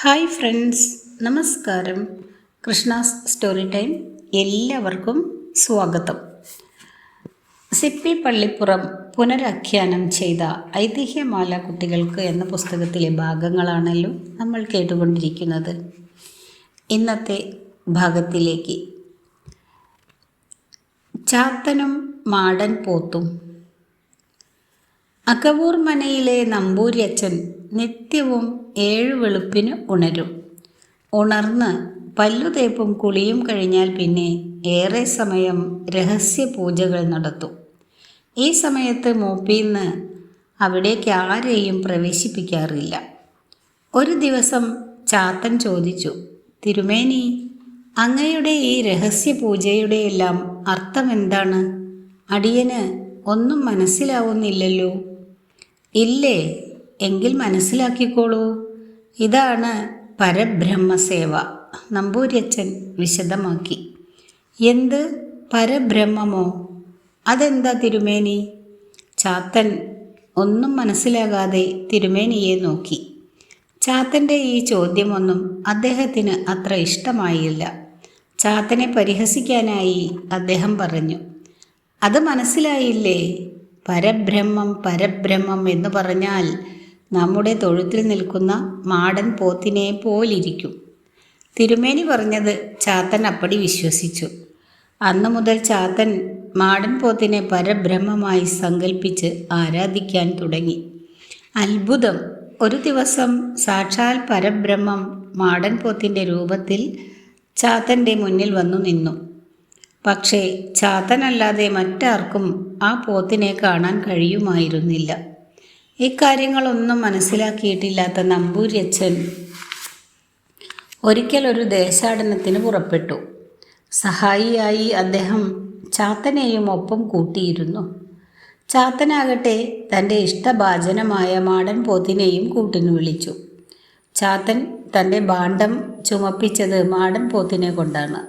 Hi friends നമസ്കാരം. Krishna's story time എല്ലാവർക്കും സ്വാഗതം. സിപ്പി പള്ളിപ്പുറം പുനരാഖ്യാനം ചെയ്ത ഐതിഹ്യമാല കുട്ടികൾക്ക് എന്ന പുസ്തകത്തിലെ ഭാഗങ്ങളാണല്ലോ നമ്മൾ കേട്ടുകൊണ്ടിരിക്കുന്നത്. ഇന്നത്തെ ഭാഗത്തിലേക്ക്. ചാത്തനും മാടൻ പോത്തും. അകവൂർ മനയിലെ നമ്പൂരിയച്ചൻ നിത്യവും ഏഴു വെളുപ്പിന് ഉണരും. ഉണർന്ന് പല്ലുതേപ്പും കുളിയും കഴിഞ്ഞാൽ പിന്നെ ഏറെ സമയം രഹസ്യ പൂജകൾ നടത്തും. ഈ സമയത്ത് മൂപ്പിന്ന് അവിടേക്ക് ആരെയും പ്രവേശിപ്പിക്കാറില്ല. ഒരു ദിവസം ചാത്തൻ ചോദിച്ചു തിരുമേനി അങ്ങയുടെ ഈ രഹസ്യ പൂജയുടെയെല്ലാം അർത്ഥം എന്താണ് അടിയന് ഒന്നും മനസ്സിലാവുന്നില്ലല്ലോ. ഇല്ലേ എങ്കിൽ മനസ്സിലാക്കിക്കോളൂ. ഇതാണ് പരബ്രഹ്മസേവ. നമ്പൂര്യച്ചൻ വിശദമാക്കി. എന്ത് പരബ്രഹ്മമോ? അതെന്താ തിരുമേനി? ചാത്തൻ ഒന്നും മനസ്സിലാകാതെ തിരുമേനിയെ നോക്കി. ചാത്തന്റെ ഈ ചോദ്യമൊന്നും അദ്ദേഹത്തിന് അത്ര ഇഷ്ടമായില്ല. ചാത്തനെ പരിഹസിക്കാനായി അദ്ദേഹം പറഞ്ഞു അത് മനസ്സിലായില്ലേ? പരബ്രഹ്മം പരബ്രഹ്മം എന്ന് പറഞ്ഞാൽ നമ്മുടെ തൊഴുത്തിൽ നിൽക്കുന്ന മാടൻ പോത്തിനെ പോലിരിക്കും. തിരുമേനി പറഞ്ഞത് ചാത്തൻ അപ്പടി വിശ്വസിച്ചു. അന്നു മുതൽ ചാത്തൻ മാടൻ പോത്തിനെ പരബ്രഹ്മമായി സങ്കല്പിച്ച് ആരാധിക്കാൻ തുടങ്ങി. അത്ഭുതം. ഒരു ദിവസം സാക്ഷാൽ പരബ്രഹ്മം മാടൻ പോത്തിന്റെ രൂപത്തിൽ ചാത്തന്റെ മുന്നിൽ വന്നു നിന്നു. പക്ഷേ ചാത്തനല്ലാതെ മറ്റാർക്കും ആ പോത്തിനെ കാണാൻ കഴിയുമായിരുന്നില്ല. ഇക്കാര്യങ്ങളൊന്നും മനസ്സിലാക്കിയിട്ടില്ലാത്ത നമ്പൂര്യച്ഛൻ ഒരിക്കൽ ഒരു ദേശാടനത്തിന് പുറപ്പെട്ടു. സഹായിയായി അദ്ദേഹം ചാത്തനെയും ഒപ്പം കൂട്ടിയിരുന്നു. ചാത്തനാകട്ടെ തന്റെ ഇഷ്ടഭാജനമായ മാടൻ പോത്തിനെയും കൂട്ടിന് വിളിച്ചു. ചാത്തൻ തന്റെ ഭാണ്ഡം ചുമപ്പിച്ചത് മാടൻ പോത്തിനെ കൊണ്ടാണ്.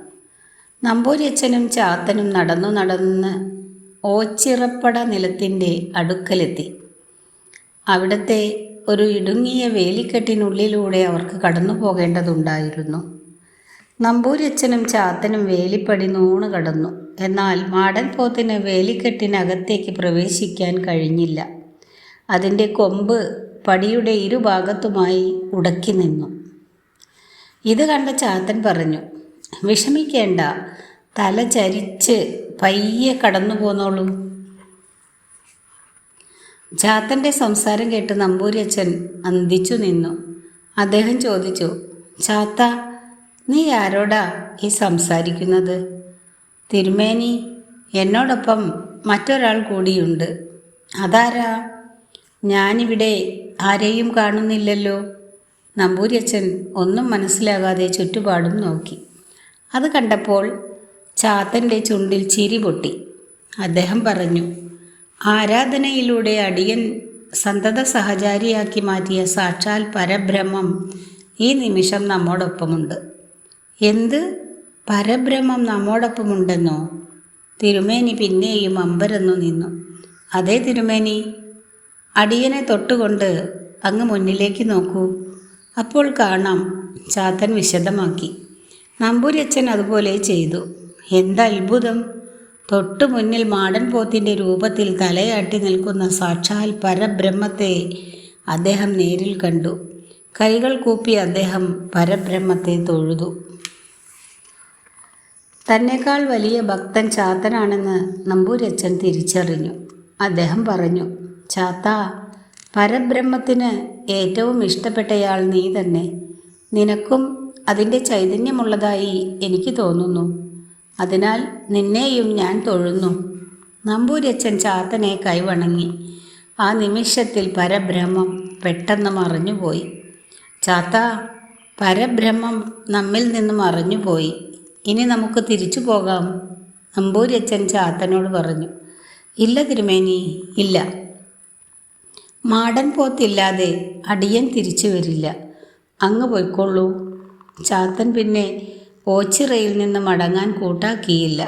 നമ്പൂരിയച്ഛനും ചാത്തനും നടന്നു നടന്ന് ഓച്ചിറപ്പട നിലത്തിന്റെ അടുക്കലെത്തി. അവിടുത്തെ ഒരു ഇടുങ്ങിയ വേലിക്കെട്ടിനുള്ളിലൂടെ അവർക്ക് കടന്നു പോകേണ്ടതുണ്ടായിരുന്നു. നമ്പൂരച്ചനും ചാത്തനും വേലിപ്പടി നൂണ് കടന്നു. എന്നാൽ മാടൻ പോത്തിന് വേലിക്കെട്ടിനകത്തേക്ക് പ്രവേശിക്കാൻ കഴിഞ്ഞില്ല. അതിന്റെ കൊമ്പ് പടിയുടെ ഇരുഭാഗത്തുമായി ഉടക്കി നിന്നു. ഇത് കണ്ട ചാത്തൻ പറഞ്ഞു വിഷമിക്കേണ്ട തല ചരിച്ച് പയ്യെ കടന്നു പോന്നോളൂ ചാത്തന്റെ സംസാരം കേട്ട് നമ്പൂരിയച്ഛൻ അന്തിച്ചു നിന്നു. അദ്ദേഹം ചോദിച്ചു ചാത്ത നീ ആരോടാ ഈ സംസാരിക്കുന്നത്? തിരുമേനി എന്നോടൊപ്പം മറ്റൊരാൾ കൂടിയുണ്ട്. അതാരാ? ഞാനിവിടെ ആരെയും കാണുന്നില്ലല്ലോ. നമ്പൂരിയച്ഛൻ ഒന്നും മനസ്സിലാകാതെ ചുറ്റുപാടും നോക്കി. അത് കണ്ടപ്പോൾ ചാത്തന്റെ ചുണ്ടിൽ ചിരി പൊട്ടി. അദ്ദേഹം പറഞ്ഞു ആരാധനയിലൂടെ അടിയൻ സന്തത സഹചാരിയാക്കി മാറ്റിയ സാക്ഷാൽ പരബ്രഹ്മം ഈ നിമിഷം നമ്മോടൊപ്പമുണ്ട്. എന്ത് പരബ്രഹ്മം നമ്മോടൊപ്പമുണ്ടെന്നോ? തിരുമേനി പിന്നെയും അമ്പരന്നു നിന്നു. അതേ തിരുമേനി അടിയനെ തൊട്ടുകൊണ്ട് അങ്ങ് മുന്നിലേക്ക് നോക്കൂ. അപ്പോൾ കാണാം ചാത്തൻ വിശദമാക്കി. നമ്പൂരച്ഛൻ അതുപോലെ ചെയ്തു. എന്തത്ഭുതം തൊട്ടു മുന്നിൽ മാടൻ പോത്തിന്റെ രൂപത്തിൽ തലയാട്ടി നിൽക്കുന്ന സാക്ഷാൽ പരബ്രഹ്മത്തെ അദ്ദേഹം നേരിൽ കണ്ടു. കൈകൾ കൂപ്പി അദ്ദേഹം പരബ്രഹ്മത്തെ തൊഴുതു. തന്നെക്കാൾ വലിയ ഭക്തൻ ചാത്തനാണെന്ന് നമ്പൂരച്ചൻ തിരിച്ചറിഞ്ഞു. അദ്ദേഹം പറഞ്ഞു ചാത്ത പരബ്രഹ്മത്തിന് ഏറ്റവും ഇഷ്ടപ്പെട്ടയാൾ നീ തന്നെ. നിനക്കും അതിന്റെ ചൈതന്യമുള്ളതായി എനിക്ക് തോന്നുന്നു. അതിനാൽ നിന്നെയും ഞാൻ തൊഴുന്നു. നമ്പൂരച്ചൻ ചാത്തനെ കൈവണങ്ങി. ആ നിമിഷത്തിൽ പരബ്രഹ്മം പെട്ടെന്ന് മറഞ്ഞുപോയി. ചാത്ത പരബ്രഹ്മം നമ്മിൽ നിന്ന് മറഞ്ഞുപോയി. ഇനി നമുക്ക് തിരിച്ചു പോകാം നമ്പൂരച്ചൻ ചാത്തനോട് പറഞ്ഞു. ഇല്ല തിരുമേനി ഇല്ല. മാടൻ പോത്തില്ലാതെ അടിയൻ തിരിച്ചു വരില്ല. അങ്ങ് പോയിക്കൊള്ളൂ ചാത്തൻ പിന്നെ ഓച്ചിറയിൽ നിന്ന് മടങ്ങാൻ കൂട്ടാക്കിയില്ല.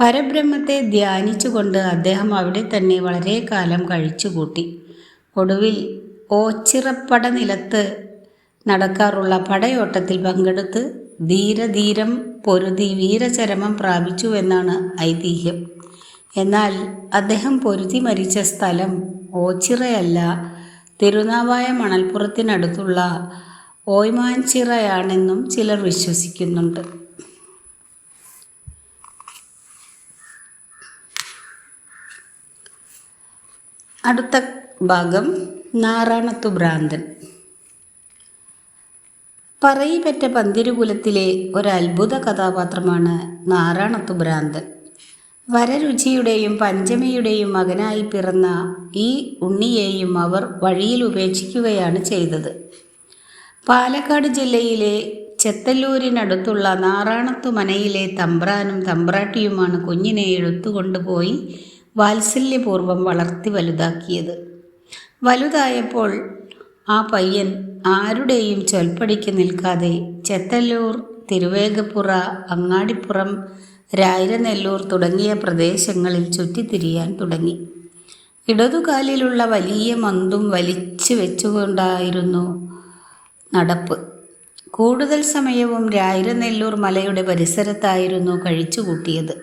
പരബ്രഹ്മത്തെ ധ്യാനിച്ചുകൊണ്ട് അദ്ദേഹം അവിടെ തന്നെ വളരെ കാലം കഴിച്ചുകൂട്ടി. ഒടുവിൽ ഓച്ചിറപ്പട നിലത്ത് നടക്കാറുള്ള പടയോട്ടത്തിൽ പങ്കെടുത്ത് ധീരധീരം പൊരുതി വീരചരമം പ്രാപിച്ചുവെന്നാണ് ഐതിഹ്യം. എന്നാൽ അദ്ദേഹം പൊരുതി മരിച്ച സ്ഥലം ഓച്ചിറയല്ല തിരുനാവായ മണൽപ്പുറത്തിനടുത്തുള്ള ഓയ്മാഞ്ചിറയാണെന്നും ചിലർ വിശ്വസിക്കുന്നുണ്ട്. അടുത്ത ഭാഗം നാറാണത്തു ഭ്രാന്തൻ. പറയിപ്പറ്റ പന്തിരുകുലത്തിലെ ഒരു അത്ഭുത കഥാപാത്രമാണ് നാറാണത്തു ഭ്രാന്തൻ. വരരുചിയുടെയും പഞ്ചമിയുടെയും മകനായി പിറന്ന ഈ ഉണ്ണിയെയും അവർ വഴിയിൽ ഉപേക്ഷിക്കുകയാണ് ചെയ്തത്. പാലക്കാട് ജില്ലയിലെ ചെത്തല്ലൂരിനടുത്തുള്ള നാറാണത്തു മനയിലെ തമ്പ്രാനും തമ്പ്രാട്ടിയുമാണ് കുഞ്ഞിനെ എടുത്തുകൊണ്ടുപോയി വാത്സല്യപൂർവം വളർത്തി വലുതാക്കിയത്. വലുതായപ്പോൾ ആ പയ്യൻ ആരുടെയും ചൊൽപ്പടിക്ക് നിൽക്കാതെ ചെത്തല്ലൂർ തിരുവേഗപ്പുറ അങ്ങാടിപ്പുറം രായിരനെല്ലൂർ തുടങ്ങിയ പ്രദേശങ്ങളിൽ ചുറ്റിത്തിരിയാൻ തുടങ്ങി. ഇടതുകാലിലുള്ള വലിയ മന്തും വലിച്ചു വെച്ചുകൊണ്ടായിരുന്നു നടപ്പ്. കൂടുതൽ സമയവും രായിരനെല്ലൂർ മലയുടെ പരിസരത്തായിരുന്നു കഴിച്ചുകൂട്ടിയത്.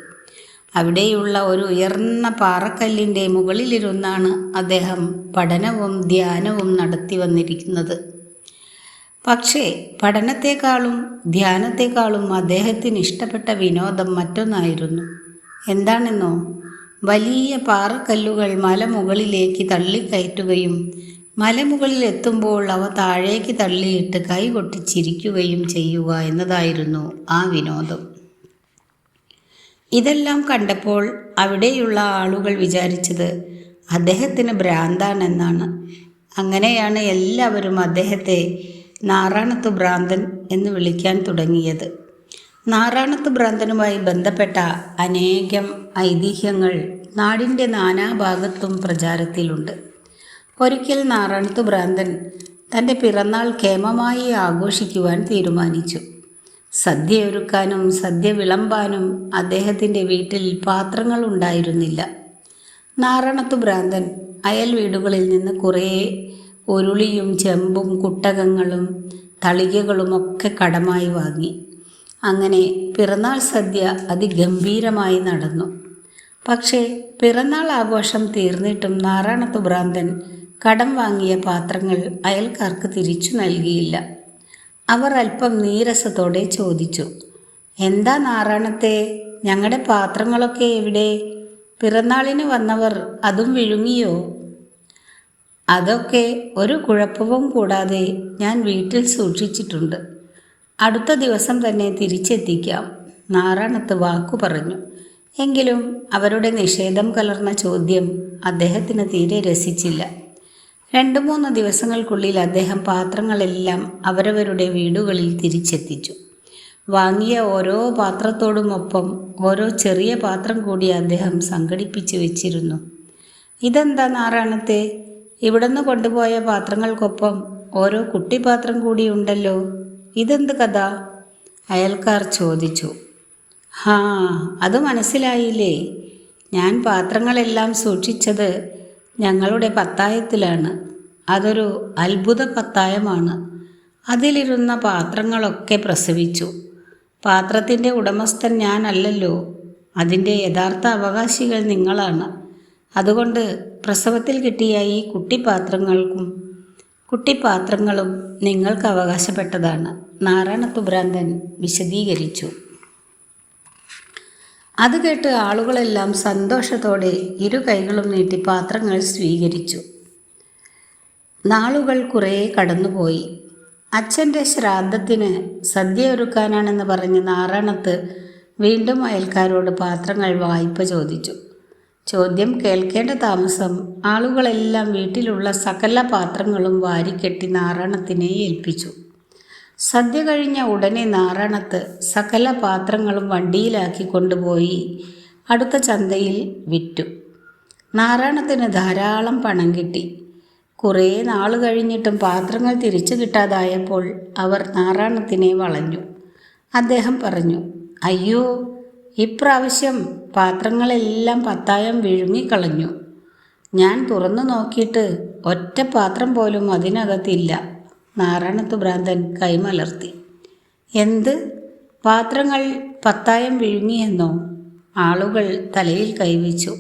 അവിടെയുള്ള ഒരു ഉയർന്ന പാറക്കല്ലിന്റെ മുകളിലിരുന്നാണ് അദ്ദേഹം പഠനവും ധ്യാനവും നടത്തി വന്നിരിക്കുന്നത്. പക്ഷേ പഠനത്തെക്കാളും ധ്യാനത്തെക്കാളും അദ്ദേഹത്തിന് ഇഷ്ടപ്പെട്ട വിനോദം മറ്റൊന്നായിരുന്നു. എന്താണെന്നോ? വലിയ പാറക്കല്ലുകൾ മലമുകളിലേക്ക് തള്ളിക്കയറ്റുകയും മലമുകളിൽ എത്തുമ്പോൾ അവ താഴേക്ക് തള്ളിയിട്ട് കൈകൊട്ടി ചിരിക്കുകയും ചെയ്യുക എന്നതായിരുന്നു ആ വിനോദം. ഇതെല്ലാം കണ്ടപ്പോൾ അവിടെയുള്ള ആളുകൾ വിചാരിച്ചത് അദ്ദേഹത്തിന് ഭ്രാന്താണെന്നാണ്. അങ്ങനെയാണ് എല്ലാവരും അദ്ദേഹത്തെ നാറാണത്ത് ഭ്രാന്തൻ എന്ന് വിളിക്കാൻ തുടങ്ങിയത്. നാറാണത്ത് ഭ്രാന്തനുമായി ബന്ധപ്പെട്ട അനേകം ഐതിഹ്യങ്ങൾ നാടിന്റെ നാനാഭാഗത്തും പ്രചാരത്തിലുണ്ട്. ഒരിക്കൽ നാറാണത്ത് ഭ്രാന്തൻ തന്റെ പിറന്നാൾ കേമമായി ആഘോഷിക്കുവാൻ തീരുമാനിച്ചു. സദ്യ ഒരുക്കാനും സദ്യ വിളമ്പാനും അദ്ദേഹത്തിന്റെ വീട്ടിൽ പാത്രങ്ങൾ ഉണ്ടായിരുന്നില്ല. നാറാണത്തു ഭ്രാന്തൻ അയൽ വീടുകളിൽ നിന്ന് കുറേ ഉരുളിയും ചെമ്പും കുട്ടകങ്ങളും തളികകളുമൊക്കെ കടമായി വാങ്ങി. അങ്ങനെ പിറന്നാൾ സദ്യ അതിഗംഭീരമായി നടന്നു. പക്ഷേ പിറന്നാൾ ആഘോഷം തീർന്നിട്ടും നാരായണത്തു ഭ്രാന്തൻ കടം വാങ്ങിയ പാത്രങ്ങൾ അയൽക്കാർക്ക് തിരിച്ചു നൽകിയില്ല. അവർ അല്പം നീരസത്തോടെ ചോദിച്ചു എന്താ നാറാണത്തെ ഞങ്ങളുടെ പാത്രങ്ങളൊക്കെ എവിടെ? പിറന്നാളിന് വന്നവർ അതും വിഴുങ്ങിയോ? അതൊക്കെ ഒരു കുഴപ്പവും കൂടാതെ ഞാൻ വീട്ടിൽ സൂക്ഷിച്ചിട്ടുണ്ട്. അടുത്ത ദിവസം തന്നെ തിരിച്ചെത്തിക്കാം നാറാണത്ത് വാക്കു പറഞ്ഞു. എങ്കിലും അവരുടെ നിഷേധം കലർന്ന ചോദ്യം അദ്ദേഹത്തിന് തീരെ രസിച്ചില്ല. രണ്ട് മൂന്ന് ദിവസങ്ങൾക്കുള്ളിൽ അദ്ദേഹം പാത്രങ്ങളെല്ലാം അവരവരുടെ വീടുകളിൽ തിരിച്ചെത്തിച്ചു. വാങ്ങിയ ഓരോ പാത്രത്തോടുമൊപ്പം ഓരോ ചെറിയ പാത്രം കൂടി അദ്ദേഹം സംഘടിപ്പിച്ചു വെച്ചിരുന്നു. ഇതെന്താ നാറാണത്തെ ഇവിടുന്ന് കൊണ്ടുപോയ പാത്രങ്ങൾക്കൊപ്പം ഓരോ കുട്ടിപാത്രം കൂടി ഉണ്ടല്ലോ. ഇതെന്ത് കഥ? അയൽക്കാർ ചോദിച്ചു. ഹാ അത് മനസ്സിലായില്ലേ? ഞാൻ പാത്രങ്ങളെല്ലാം സൂക്ഷിച്ചത് ഞങ്ങളുടെ പത്തായത്തിലാണ്. അതൊരു അത്ഭുത പത്തായമാണ് അതിലിരുന്ന പാത്രങ്ങളൊക്കെ പ്രസവിച്ചു. പാത്രത്തിന്റെ ഉടമസ്ഥൻ ഞാനല്ലല്ലോ. അതിന്റെ യഥാർത്ഥ അവകാശികൾ നിങ്ങളാണ്. അതുകൊണ്ട് പ്രസവത്തിൽ കിട്ടിയ ഈ കുട്ടിപ്പാത്രങ്ങൾക്കും കുട്ടിപ്പാത്രങ്ങളും നിങ്ങൾക്ക് അവകാശപ്പെട്ടതാണ്. നാരായണ ഭ്രാന്തൻ വിശദീകരിച്ചു. അത് കേട്ട് ആളുകളെല്ലാം സന്തോഷത്തോടെ ഇരു കൈകളും നീട്ടി പാത്രങ്ങൾ സ്വീകരിച്ചു. നാളുകൾ കുറേ കടന്നുപോയി. അച്ഛന്റെ ശ്രാദ്ധത്തിന് സദ്യ ഒരുക്കാനാണെന്ന് പറഞ്ഞ് നാറാണത്ത് വീണ്ടും അയൽക്കാരോട് പാത്രങ്ങൾ വായ്പ ചോദിച്ചു. ചോദ്യം കേൾക്കേണ്ട താമസം ആളുകളെല്ലാം വീട്ടിലുള്ള സകല പാത്രങ്ങളും വാരിക്കെട്ടി നാറാണത്തിനെ ഏൽപ്പിച്ചു. സദ്യ കഴിഞ്ഞ ഉടനെ നാറാണത്ത് സകല പാത്രങ്ങളും വണ്ടിയിലാക്കി കൊണ്ടുപോയി അടുത്ത ചന്തയിൽ വിറ്റു. നാറാണത്തിന് ധാരാളം പണം കിട്ടി. കുറേ നാൾ കഴിഞ്ഞിട്ടും പാത്രങ്ങൾ തിരിച്ചു കിട്ടാതായപ്പോൾ അവർ നാറാണത്തിനെ വളഞ്ഞു. അദ്ദേഹം പറഞ്ഞു അയ്യോ ഇപ്രാവശ്യം പാത്രങ്ങളെല്ലാം പത്തായം വിഴുങ്ങിക്കളഞ്ഞു. ഞാൻ തുറന്നു നോക്കിയിട്ട് ഒറ്റ പാത്രം പോലും അതിനകത്തില്ല നാരായണത്തു ഭ്രാന്തൻ കൈമലർത്തി. എന്ത്? പാത്രങ്ങൾ പത്തായം വിഴുങ്ങിയെന്നോ ആളുകൾ തലയിൽ കൈവച്ചു.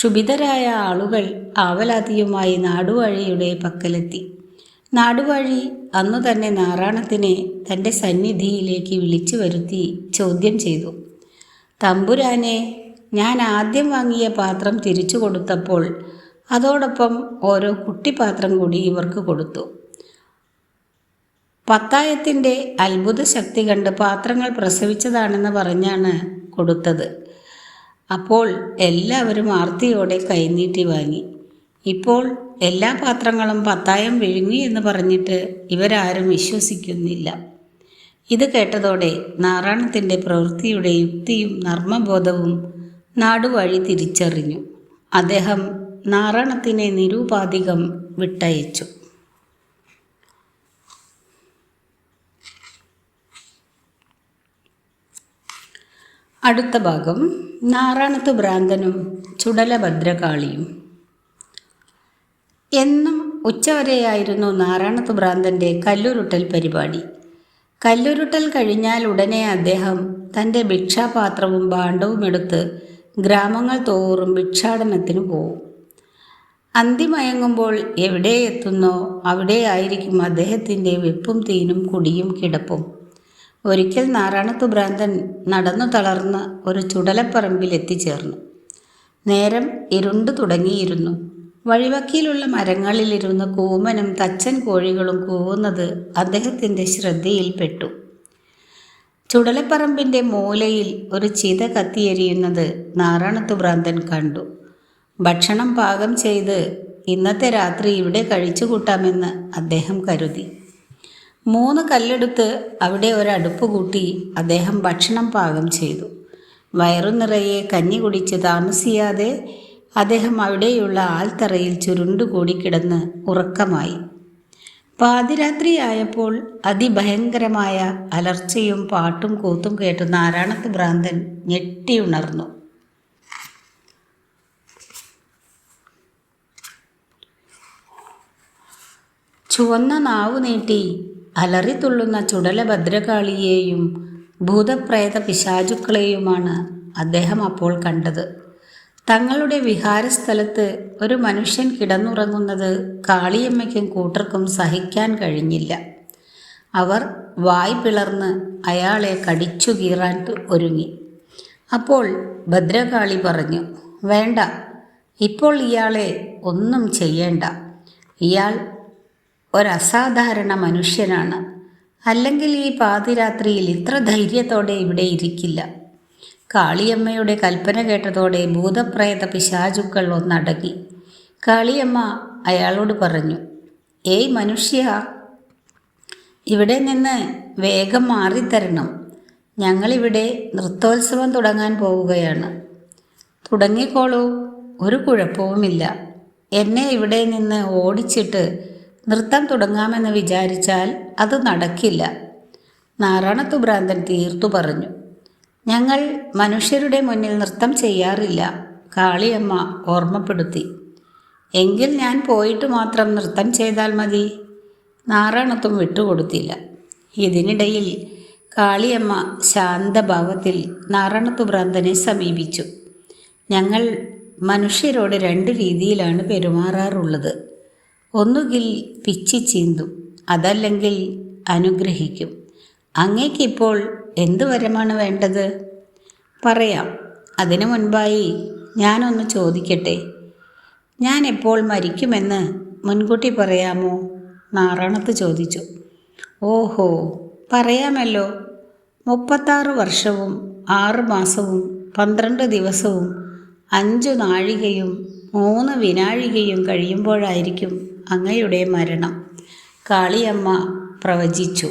ക്ഷുഭിതരായ ആളുകൾ ആവലാതിയുമായി നാടുവഴിയുടെ പക്കലെത്തി. നാടുവഴി അന്നു തന്നെ നാറാണത്തിനെ തന്റെ സന്നിധിയിലേക്ക് വിളിച്ചു വരുത്തി ചോദ്യം ചെയ്തു. തമ്പുരാനെ ഞാൻ ആദ്യം വാങ്ങിയ പാത്രം തിരിച്ചു കൊടുത്തപ്പോൾ അതോടൊപ്പം ഓരോ കുട്ടിപ്പാത്രം കൂടി ഇവർക്ക് കൊടുത്തു. പത്തായത്തിന്റെ അത്ഭുത ശക്തി കണ്ട് പാത്രങ്ങൾ പ്രസവിച്ചതാണെന്ന് പറഞ്ഞാണ് കൊടുത്തത്. അപ്പോൾ എല്ലാവരും ആർത്തിയോടെ കൈനീട്ടി വാങ്ങി. ഇപ്പോൾ എല്ലാ പാത്രങ്ങളും പത്തായം വിഴുങ്ങി എന്ന് പറഞ്ഞിട്ട് ഇവരാരും വിശ്വസിക്കുന്നില്ല. ഇത് കേട്ടതോടെ നാരായണത്തിന്റെ പ്രവൃത്തിയുടെ യുക്തിയും നർമ്മബോധവും നാടുവഴി തിരിച്ചറിഞ്ഞു. അദ്ദേഹം നാരായണത്തിനെ നിരൂപാധികം വിട്ടയച്ചു. അടുത്ത ഭാഗം. നാറാണത്ത് ഭ്രാന്തനും ചുടലഭദ്രകാളിയും എന്നും ഉച്ചവരെയായിരുന്നു നാറാണത്ത് ഭ്രാന്തന്റെ കല്ലുരുട്ടൽ പരിപാടി. കല്ലുരുട്ടൽ കഴിഞ്ഞാൽ ഉടനെ അദ്ദേഹം തന്റെ ഭിക്ഷാപാത്രവും ഭാണ്ഡവും എടുത്ത് ഗ്രാമങ്ങൾ തോറും ഭിക്ഷാടനത്തിന് പോവും. അന്തിമയങ്ങുമ്പോൾ എവിടെ എത്തുന്നോ അവിടെ ആയിരിക്കും അദ്ദേഹത്തിന്റെ വെപ്പും തീനും കുടിയും കിടപ്പും. ഒരിക്കൽ നാരായണത്തു ഭ്രാന്തൻ നടന്നു തളർന്ന ഒരു ചുടലപ്പറമ്പിൽ എത്തിച്ചേർന്നു. നേരം ഇരുണ്ടു തുടങ്ങിയിരുന്നു. വഴിവക്കിയിലുള്ള മരങ്ങളിലിരുന്ന് കൂമനും തച്ചൻ കോഴികളും കൂവുന്നത് അദ്ദേഹത്തിന്റെ ശ്രദ്ധയിൽപ്പെട്ടു. ചുടലപ്പറമ്പിന്റെ മൂലയിൽ ഒരു ചിത കത്തിയെരിയുന്നത് നാരായണത്തു ഭ്രാന്തൻ കണ്ടു. ഭക്ഷണം പാകം ചെയ്ത് ഇന്നത്തെ രാത്രി ഇവിടെ കഴിച്ചു കൂട്ടാമെന്ന് അദ്ദേഹം കരുതി. മൂന്ന് കല്ലെടുത്ത് അവിടെ ഒരടുപ്പ് കൂട്ടി അദ്ദേഹം ഭക്ഷണം പാകം ചെയ്തു. വയറു നിറയെ കഞ്ഞി കുടിച്ച് താമസിയാതെ അദ്ദേഹം അവിടെയുള്ള ആൽത്തറയിൽ ചുരുണ്ടുകൂടി കിടന്ന് ഉറക്കമായി. പാതിരാത്രിയായപ്പോൾ അതിഭയങ്കരമായ അലർച്ചയും പാട്ടും കൂത്തും കേട്ട് നാരായണത്ത് ഭ്രാന്തൻ ഞെട്ടിയുണർന്നു ചുവന്ന നാവ് നീട്ടി അലറിത്തുള്ളുന്ന ചുടല ഭദ്രകാളിയെയും ഭൂതപ്രേത പിശാചുക്കളെയുമാണ് അദ്ദേഹം അപ്പോൾ കണ്ടത്. തങ്ങളുടെ വിഹാരസ്ഥലത്ത് ഒരു മനുഷ്യൻ കിടന്നുറങ്ങുന്നത് കാളിയമ്മയ്ക്കും കൂട്ടർക്കും സഹിക്കാൻ കഴിഞ്ഞില്ല. അവർ വായ് പിളർന്ന് അയാളെ കടിച്ചു കീറാൻ ഒരുങ്ങി. അപ്പോൾ ഭദ്രകാളി പറഞ്ഞു വേണ്ട ഇപ്പോൾ ഇയാളെ ഒന്നും ചെയ്യേണ്ട. ഇയാൾ ഒരസാധാരണ മനുഷ്യനാണ്. അല്ലെങ്കിൽ ഈ പാതിരാത്രിയിൽ ഇത്ര ധൈര്യത്തോടെ ഇവിടെ ഇരിക്കില്ല. കാളിയമ്മയുടെ കൽപ്പന കേട്ടതോടെ ഭൂതപ്രേത പിശാചുക്കൾ ഒന്നടങ്ങി. കാളിയമ്മ അയാളോട് പറഞ്ഞു ഏയ് മനുഷ്യ ഇവിടെ നിന്ന് വേഗം മാറിത്തരണം. ഞങ്ങളിവിടെ നൃത്തോത്സവം തുടങ്ങാൻ പോവുകയാണ്. തുടങ്ങിക്കോളൂ ഒരു കുഴപ്പവുമില്ല. എന്നെ ഇവിടെ നിന്ന് ഓടിച്ചിട്ട് നൃത്തം തുടങ്ങാമെന്ന് വിചാരിച്ചാൽ അത് നടക്കില്ല. നാരായണത്തു ഭ്രാന്തൻ തീർത്തു പറഞ്ഞു. ഞങ്ങൾ മനുഷ്യരുടെ മുന്നിൽ നൃത്തം ചെയ്യാറില്ല കാളിയമ്മ ഓർമ്മപ്പെടുത്തി. എങ്കിൽ ഞാൻ പോയിട്ട് മാത്രം നൃത്തം ചെയ്താൽ മതി. നാരായണത്തും വിട്ടുകൊടുത്തില്ല. ഇതിനിടയിൽ കാളിയമ്മ ശാന്തഭാവത്തിൽ നാരായണത്തു ഭ്രാന്തനെ സമീപിച്ചു. ഞങ്ങൾ മനുഷ്യരോട് രണ്ട് രീതിയിലാണ് പെരുമാറാറുള്ളത്. ഒന്നുകിൽ പിച്ചി ചീന്തും അതല്ലെങ്കിൽ അനുഗ്രഹിക്കും. അങ്ങേക്കിപ്പോൾ എന്തു വരമാണ് വേണ്ടത്? പറയാം. അതിനു മുൻപായി ഞാനൊന്ന് ചോദിക്കട്ടെ? ഞാൻ എപ്പോൾ മരിക്കുമെന്ന് മുൻകൂട്ടി പറയാമോ? നാറാണത്ത് ചോദിച്ചു. ഓഹോ പറയാമല്ലോ. മുപ്പത്താറ് വർഷവും ആറ് മാസവും പന്ത്രണ്ട് ദിവസവും അഞ്ചു നാഴികയും മൂന്ന് വിനാഴികയും കഴിയുമ്പോഴായിരിക്കും അങ്ങയുടെ മരണം. കാളിയമ്മ പ്രവചിച്ചു.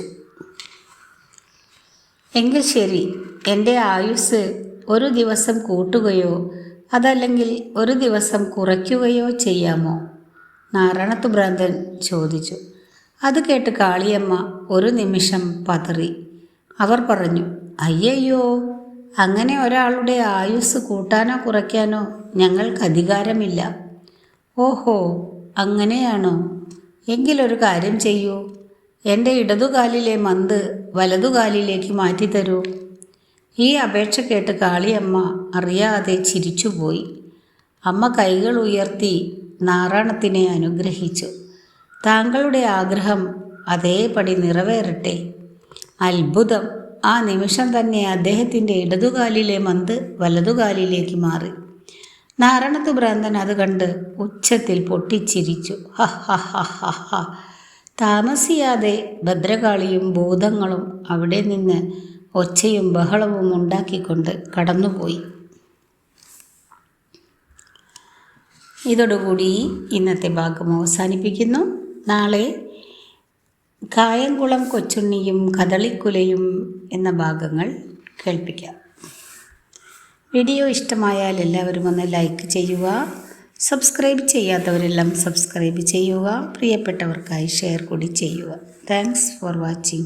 എങ്കിൽ ശരി എന്റെ ആയുസ് ഒരു ദിവസം കൂട്ടുകയോ അതല്ലെങ്കിൽ ഒരു ദിവസം കുറയ്ക്കുകയോ ചെയ്യാമോ? നാരായണത്തു ഭ്രാന്തൻ ചോദിച്ചു. അത് കേട്ട് കാളിയമ്മ ഒരു നിമിഷം പതറി. അവർ പറഞ്ഞു അയ്യയ്യോ അങ്ങനെ ഒരാളുടെ ആയുസ് കൂട്ടാനോ കുറയ്ക്കാനോ ഞങ്ങൾക്ക് അധികാരമില്ല. ഓഹോ അങ്ങനെയാണോ? എങ്കിലൊരു കാര്യം ചെയ്യൂ. എന്റെ ഇടതുകാലിലെ മന്ത് വലതുകാലിലേക്ക് മാറ്റിത്തരൂ. ഈ അപേക്ഷ കേട്ട് കാളിയമ്മ അറിയാതെ ചിരിച്ചുപോയി. അമ്മ കൈകൾ ഉയർത്തി നാറാണത്തിനെ അനുഗ്രഹിച്ചു. താങ്കളുടെ ആഗ്രഹം അതേപടി നിറവേറട്ടെ. അത്ഭുതം. ആ നിമിഷം തന്നെ അദ്ദേഹത്തിന്റെ ഇടതുകാലിലെ മന്ത് വലതുകാലിലേക്ക് മാറി. നാരണത്തു ഭ്രാന്തൻ അത് കണ്ട് ഉച്ചത്തിൽ പൊട്ടിച്ചിരിച്ചു. താമസിയാതെ ഭദ്രകാളിയും ഭൂതങ്ങളും അവിടെ നിന്ന് ഒച്ചയും ബഹളവും ഉണ്ടാക്കിക്കൊണ്ട് കടന്നുപോയി. ഇതോടുകൂടി ഇന്നത്തെ ഭാഗം അവസാനിപ്പിക്കുന്നു. നാളെ കായംകുളം കൊച്ചുണ്ണിയും കദളിക്കുലയും എന്ന ഭാഗങ്ങൾ കേൾപ്പിക്കാം. വീഡിയോ ഇഷ്ടമായാൽ എല്ലാവരും ഒന്ന് ലൈക്ക് ചെയ്യുക സബ്സ്ക്രൈബ് ചെയ്യാത്തവരെല്ലാം സബ്സ്ക്രൈബ് ചെയ്യുക പ്രിയപ്പെട്ടവർക്കായി ഷെയർ കൂടി ചെയ്യുക. Thanks for watching